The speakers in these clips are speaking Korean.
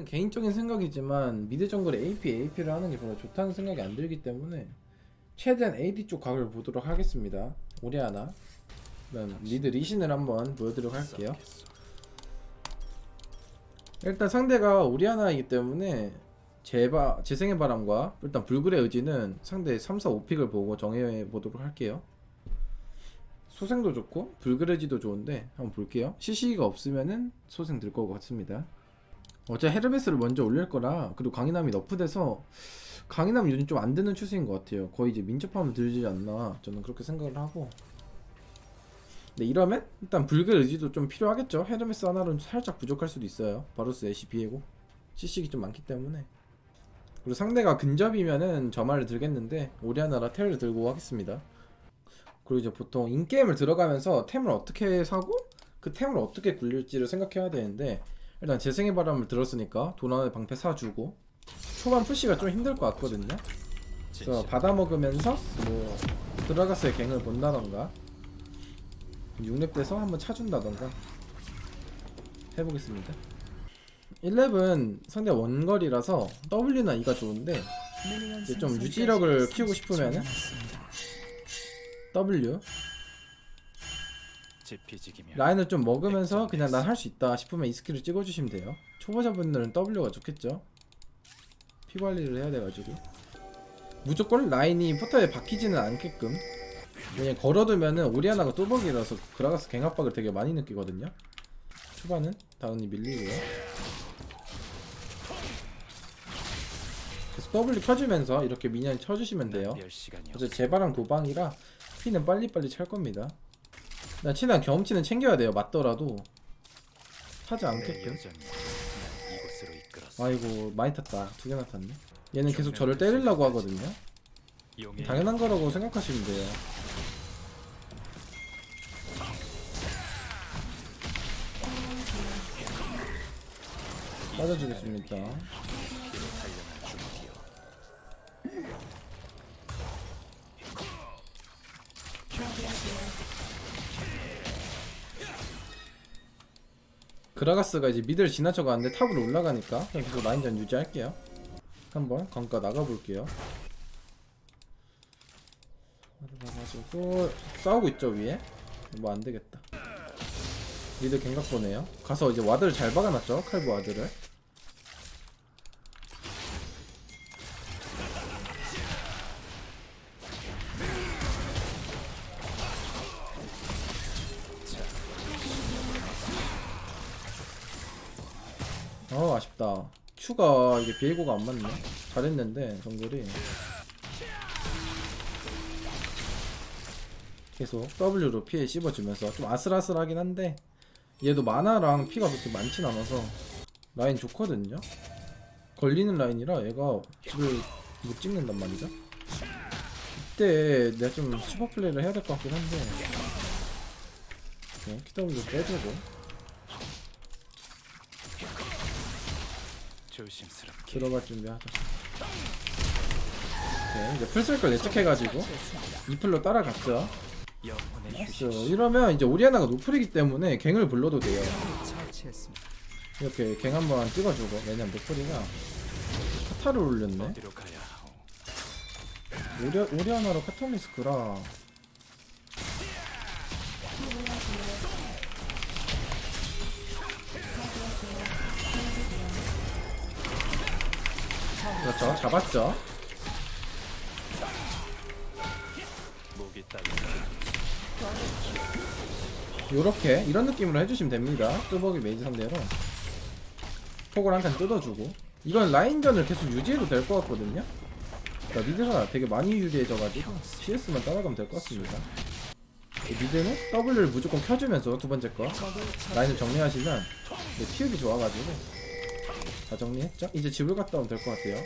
저는 개인적인 생각이지만 미드 정글에 AP, AP를 하는 게 별로 좋다는 생각이 안 들기 때문에 최대한 AD 쪽 각을 보도록 하겠습니다. 오리아나. 그다음 미드 리신을 한번 보여드리도록 할게요. 일단 상대가 오리아나이기 때문에 제바, 재생의 바람과 일단 불굴의 의지는 상대 3, 4, 5픽을 보고 정해 보도록 할게요. 소생도 좋고 불그레지도 좋은데 한번 볼게요. CC가 없으면은 소생 들 것 같습니다. 어제 헤르메스를 먼저 올릴 거라 그리고 강인함이 너프돼서 강인함 요즘 좀안 드는 추세인 것 같아요. 거의 이제 민첩하면 들지 않나 저는 그렇게 생각을 하고. 네 이러면 일단 불글 의지도 좀 필요하겠죠. 헤르메스 하나로는 살짝 부족할 수도 있어요. 바루스 애쉬 비에고 CC기 좀 많기 때문에. 그리고 상대가 근접이면은 저말을 들겠는데 오리아나라 텔을 들고 하겠습니다. 그리고 이제 보통 인게임을 들어가면서 템을 어떻게 사고 그 템을 어떻게 굴릴지를 생각해야 되는데 일단 재생의 바람을 들었으니까 도난의 방패 사주고 초반 푸시가 좀 힘들 것 같거든요. 그래서 받아 먹으면서 뭐 드라가스의 갱을 본다던가 6렙 돼서 한번 차준다던가 해보겠습니다. 11 상대 원거리라서 W나 E가 좋은데 이제 좀 유지력을 키우고 싶으면은 W 라인을 좀 먹으면서 그냥 난 할 수 있다 싶으면 이 스킬을 찍어주시면 돼요. 초보자분들은 W가 좋겠죠. 피 관리를 해야 돼가지고 무조건 라인이 포탑에 박히지는 않게끔 그냥 걸어두면은 오리아나가 뚜벅이라서 그라가스 갱압박을 되게 많이 느끼거든요. 초반은 다운이 밀리고요. 그래서 W 켜주면서 이렇게 미니언 쳐주시면 돼요. 어제 제바랑 도방이라 피는 빨리빨리 찰 겁니다. 나 최대한 경험치는 챙겨야 돼요. 맞더라도 하지 이곳으로 이끌었어. 아이고 많이 탔다. 두 개나 탔네. 얘는 계속 저를 때리려고 하거든요. 당연한 거라고 생각하시면 돼요. 빠져주겠습니다. 그라가스가 이제 미드를 지나쳐 가는데 탑으로 올라가니까 그냥 계속 라인전 유지할게요. 한번 강가 나가볼게요. 가가지고 싸우고 있죠 위에. 뭐 안 되겠다. 미드 갱각 보네요. 가서 이제 와드를 잘 박아놨죠 칼부 와드를. 이게 비에고가 안 맞네. 잘했는데 정글이 계속 W로 피해 씹어주면서 좀 아슬아슬하긴 한데 얘도 마나랑 피가 그렇게 많진 않아서 라인 좋거든요. 걸리는 라인이라 얘가 집을 못 찍는단 말이죠. 이때 내가 좀 슈퍼 플레이를 해야 될 것 같긴 한데 네, QW 빼주고 조심스럽게 들어갈 준비하자. 오케이 이제 풀ሰር클 예측해가지고 이 풀로 따라갔죠. 영혼의 나이스. 휴식. 이러면 이제 오리아나가 노플이기 때문에 갱을 불러도 돼요. 처치했습니다. 이렇게 갱 한번 찍어주고 왜냐면 노플이가 카타를 올렸네. 어디로 가야 하오? 오리, 오리아나로 카톨리스크라 그렇죠. 잡았죠. 요렇게 이런 느낌으로 해주시면 됩니다. 뚜벅이 메이지 상대로. 폭을 한 칸 뜯어주고. 이건 라인전을 계속 유지해도 될 것 같거든요. 그러니까 미드가 되게 많이 유리해져가지고 CS만 따라가면 될 것 같습니다. 미드는 W를 무조건 켜주면서 두 번째 거 라인을 정리하시면 네, 피흡이 좋아가지고 다 정리했죠? 이제 집을 갔다 오면 될 것 같아요.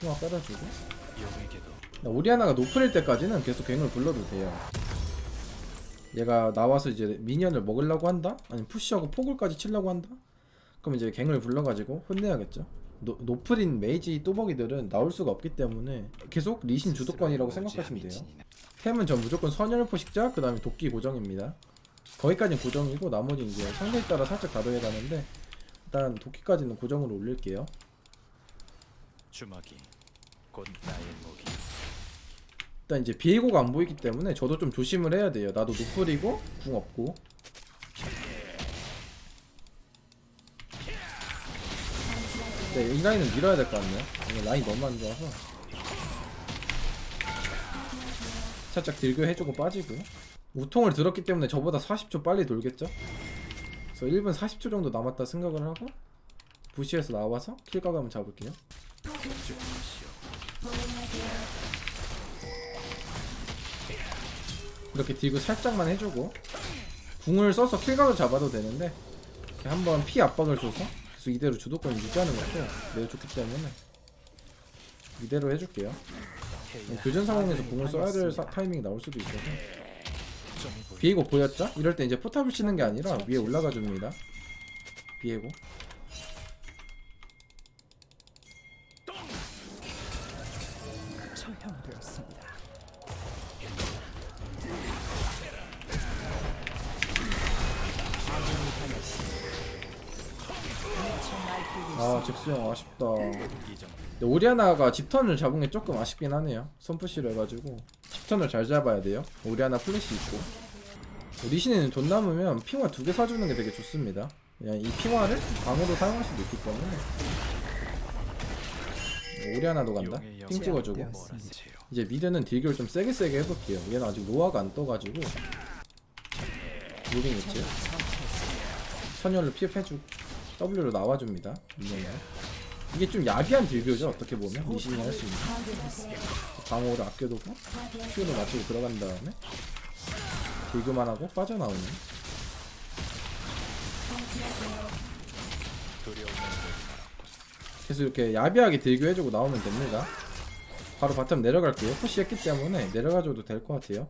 핑화 깔아주고. 용에게도. 오리아나가 노플일 때까지는 계속 갱을 불러도 돼요. 얘가 나와서 이제 미니언을 먹으려고 한다? 아니면 푸시하고 포글까지 치려고 한다? 그럼 이제 갱을 불러가지고 혼내야겠죠? 노, 노플인 메이지 또벅이들은 나올 수가 없기 때문에 계속 리신 주도권이라고 생각하시면 돼요. 템은 전 무조건 선열 포 식자 그 다음에 도끼 고정입니다. 거기까지는 고정이고 나머지 이제 상대에 따라 살짝 다르게 가는데 일단 도끼까지는 고정으로 올릴게요. 주먹이 곧 나의 무기. 일단 이제 비에고가 안 보이기 때문에 저도 좀 조심을 해야 돼요. 나도 노플이고 궁 없고. 네, 이 라인은 밀어야 될 것 같네요. 이거 라인 너무 안 좋아서. 살짝 딜교 해주고 빠지고. 우통을 들었기 때문에 저보다 40초 빨리 돌겠죠? 그래서 1분 40초 정도 남았다 생각을 하고 부시에서 나와서 킬각 한번 잡을게요. 이렇게 딜고 살짝만 해주고 궁을 써서 킬각을 잡아도 되는데 이렇게 한번 피 압박을 줘서 계속 이대로 주도권을 유지하는 것도 매우 좋기 때문에 이대로 해줄게요 해야 교전 상황에서 궁을 써야 될 사- 타이밍이 나올 수도 있어서. 비에고 보였죠? 이럴 때 이제 포탑을 치는 게 아니라 위에 올라가 줍니다 비에고. 아 잭스형 아쉽다. 근데 오리아나가 집턴을 잡은 게 조금 아쉽긴 하네요 선푸시를 해가지고 집턴을 잘 잡아야 돼요. 오리아나 플래시 있고. 리신에는 돈 남으면 핑화 두 개 사주는 게 되게 좋습니다. 그냥 이 핑화를 방으로 사용할 수도 있기 때문에. 오리아나도 간다. 용의 핑 찍어주고. 영. 몰아세요. 이제 미드는 딜교를 좀 세게 세게 해볼게요. 얘는 아직 노화가 안 떠가지고. 무빙 있지? 선열로 피업해주고 W로 나와줍니다. 미녀는 이게 좀 야비한 딜교죠 어떻게 보면? 리신이 할 수 있는. 방어를 아껴두고 Q로 맞추고 들어간 다음에 딜교만 하고 빠져나오는. 계속 이렇게 야비하게 딜교해주고 나오면 됩니다. 바로 바텀 내려갈게요. 푸시했기 때문에 내려가줘도 될 것 같아요.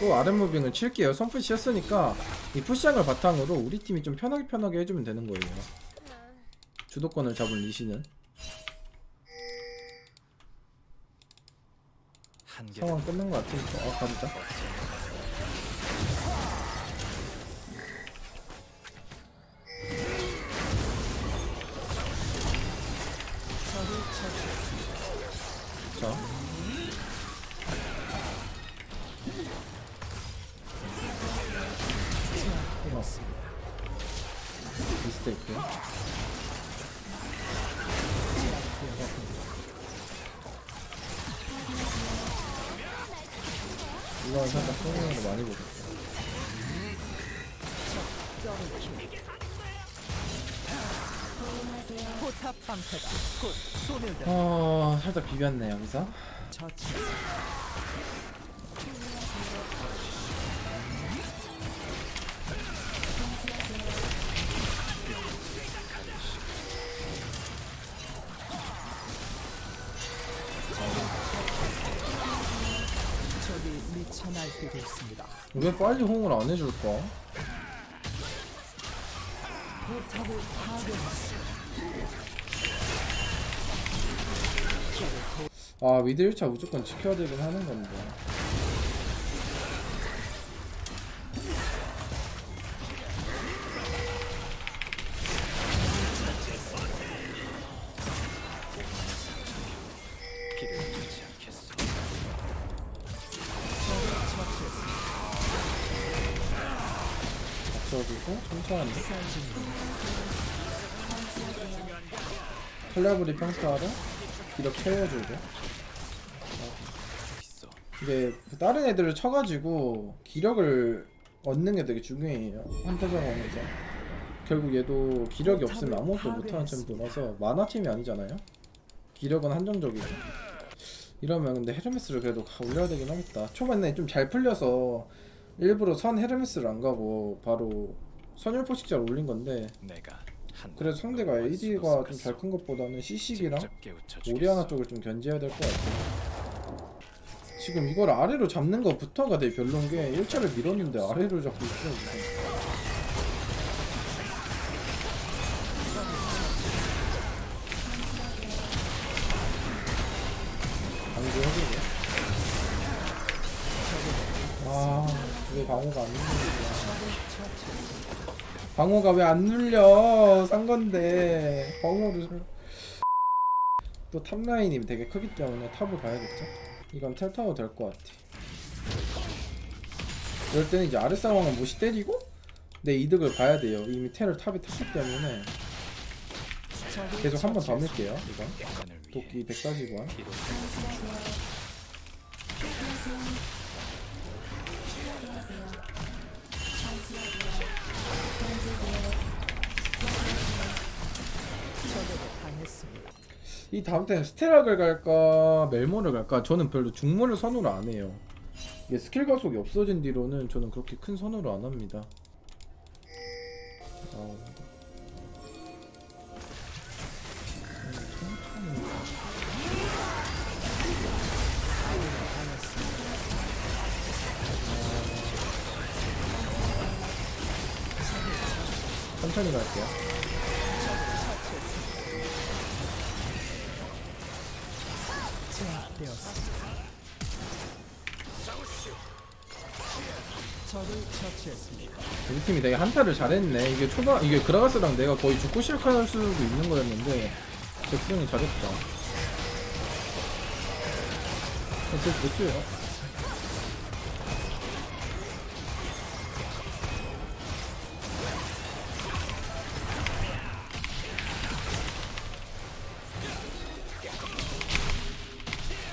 또 아랫무빙을 칠게요. 선푸시 했으니까 이 푸시한 걸 바탕으로 우리 팀이 좀 편하게 편하게 해주면 되는 거예요 주도권을 잡은 리시는. 상황 끝난 것 같으니까 어 가보자 자 소문으로 많이 보겠다 포탑 방패가 곧 소멸될 어 살짝 비볐네 여기서 날뛰고 있습니다. 왜 빨리 호응을 안 해줄까? 포탑을 파괴했습니다. 아 미드 1차 무조건 지켜야 되긴 하는 건데 콜라브리 평타로 기력 채워주고 있어. 이게 다른 애들을 쳐가지고 기력을 얻는 게 되게 중요해요 한타 상황에서 결국 얘도 기력이 없으면 아무것도 못하는 챔프라서 만화팀이 아니잖아요 기력은 한정적이고 이러면 근데 헤르메스를 그래도 가- 올려야 되긴 하겠다 초반에 좀 잘 풀려서 일부러 선 헤르메스를 안 가고 바로 선율 포식자를 올린 건데 내가 한. 그래서 상대가 AD가 좀 잘 큰 것보다는 CC기랑 오리아나 쪽을 좀 견제해야 될 것 같아요. 지금 이걸 아래로 잡는 것부터가 되게 별론 게 1차를 밀었는데 아래로 잡고 있어. 강조해주고. 아, 왜 방어가 안 되는 거야. 방어가 왜 안 눌려? 산 건데 방어를 살- 또 탑라인이 되게 크기 때문에 탑을 가야겠죠. 이건 텔타워 될 것 같아. 이럴 때는 이제 상황은 무시 때리고 내 이득을 봐야 돼요. 이미 텔을 탑에 탔기 때문에 계속 한 번 더. 밀게요. 이건 도끼 140원. 했습니다. 이 다음 때는 스테락을 갈까 멜모를 갈까 저는 별로 중모를 선호를 안 해요 이게 스킬 가속이 없어진 뒤로는 저는 그렇게 큰 선호를 안 합니다 아우. 천천히 갈게요 우리 팀이 되게 한타를 잘했네. 이게 초반 이게 그라가스랑 내가 거의 죽고 시작할 수도 있는 거였는데 잭슨이 잘했다.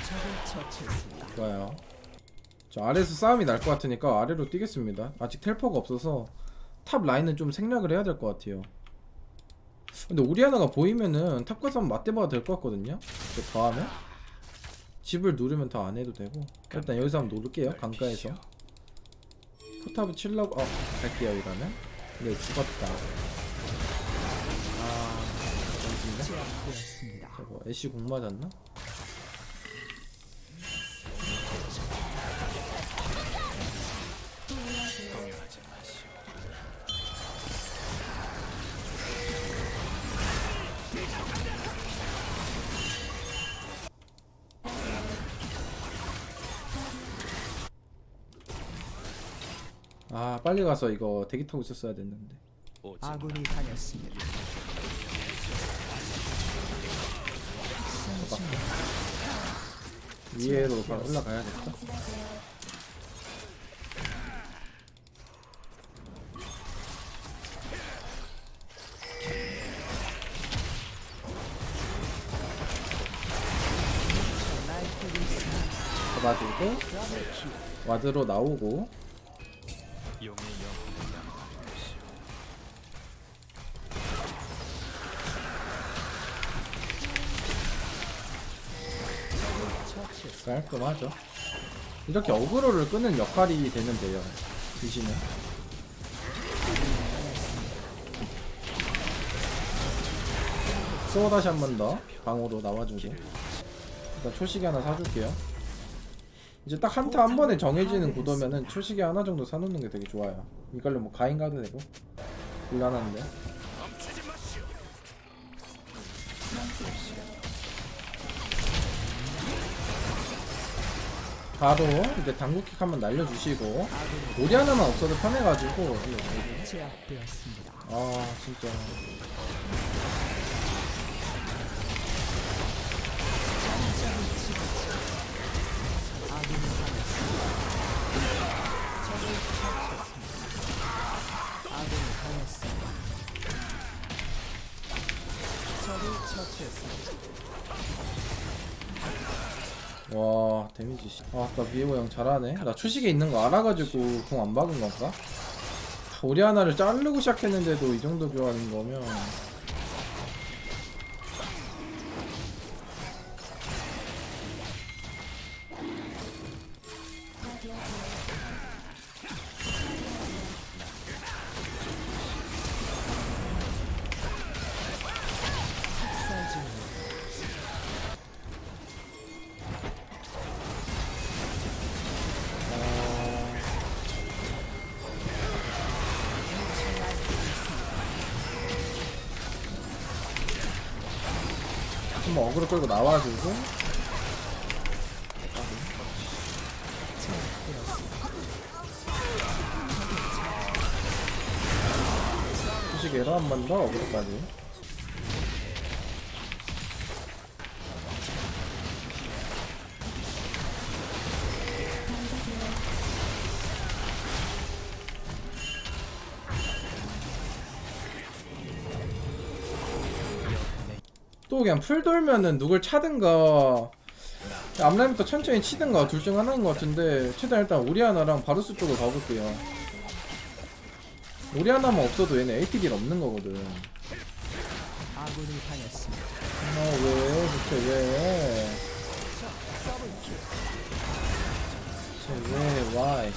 적을 처치했습니다. 좋아요. 저 아래에서 싸움이 날 것 같으니까 아래로 뛰겠습니다. 아직 텔퍼가 없어서 탑 라인은 좀 생략을 해야 될 것 같아요. 근데 오리아나가 보이면은 탑 가서 한번 맞대봐도 될 것 같거든요. 그 다음에 집을 누르면 더 안 해도 되고 일단 여기서 한번 노릴게요. 강가에서 포탑을 칠라고 어 갈게요 이러면. 네 죽었다. 아 잠시만요. 제압되었습니다. 저거 애쉬 공 맞았나? 빨리 가서 이거 대기 타고 있었어야 됐는데. 오직 아군이 당했습니다. 위에로 바로 올라가야겠다. 잡아주고 와드로 나오고 깔끔하죠. 이렇게 어그로를 끄는 역할이 돼요. 드시면. 또 다시 한 번 더 방으로 나와주고 일단 초시계 하나 사줄게요. 이제 딱 한타 한 번에 정해지는 구도면은 초시계 하나 정도 사놓는 게 되게 좋아요. 이걸로 뭐 가인 가도 되고 곤란한데. 바로 이제 당구킥 한번 날려주시고 오리 하나만 없어도 편해가지고. 아 진짜 아 아까 미에고 형 잘하네 나 초식에 있는 거 알아가지고 공 안 박은 건가? 오리 하나를 자르고 시작했는데도 이 정도 교환인 거면 어그로 끌고 나와주고. 제가 한번 더 어그로까지 또 그냥 풀 돌면은 누굴 차든가 앞라인부터 천천히 치든가 둘 중 하나인 것 같은데 최대한 일단 오리아나랑 바루스 쪽으로 가볼게요. 오리아나만 없어도 얘네 ATD를 없는 거거든. 당했습니다. 아왜? 대체 왜? 대체 왜? Why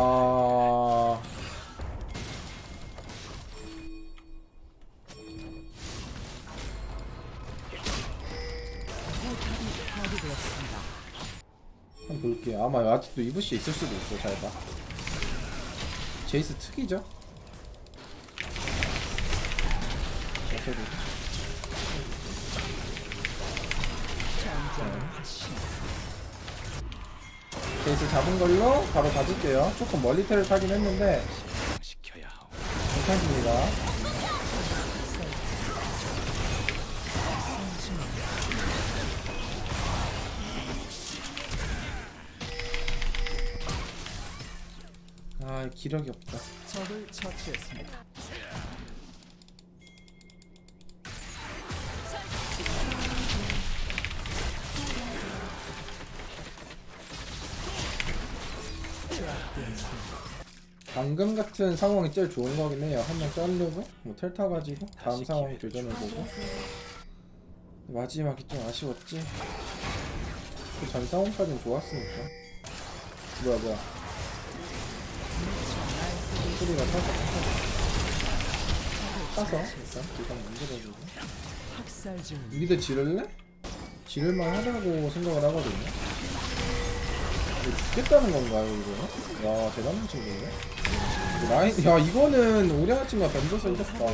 아. 한번 볼게요 아마 아직도 이브시 있을 수도 있어 잘 봐 제이스 특이죠? 어떻게 되 제이스 잡은 걸로 바로 가줄게요 조금 멀리 테를 타긴 했는데. 괜찮습니다 아 기력이 없다 적을 처치했습니다. 방금 같은 상황이 제일 좋은 거긴 해요. 한 명 자르고 뭐 텔 타 가지고 다음 상황 교전해 보고 마지막이 좀 아쉬웠지. 그 전 상황까지는 좋았으니까. 뭐야 뭐야. 소리가 살짝 타서 타서 일단 일단 만들어주고. 미드 지를래? 지를만 하다고 생각을 하거든요. 죽겠다는 건가요 이거? 야 대단한 친구네. 라인 야 이거는 오리아나 친구가 던져서 이겼다.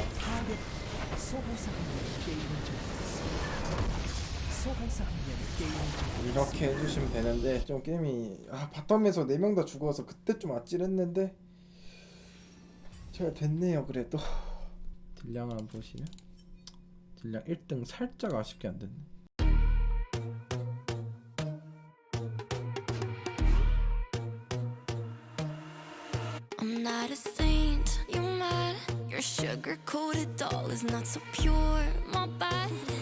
이렇게 해주시면 되는데 좀 게임이 아 바텀에서 4명 다 죽어서 그때 좀 아찔했는데 제가 됐네요 그래도 딜량 한번 보시면 딜량 1등 살짝 아쉽게 안 됐네 sugar coated doll is not so pure, my bad.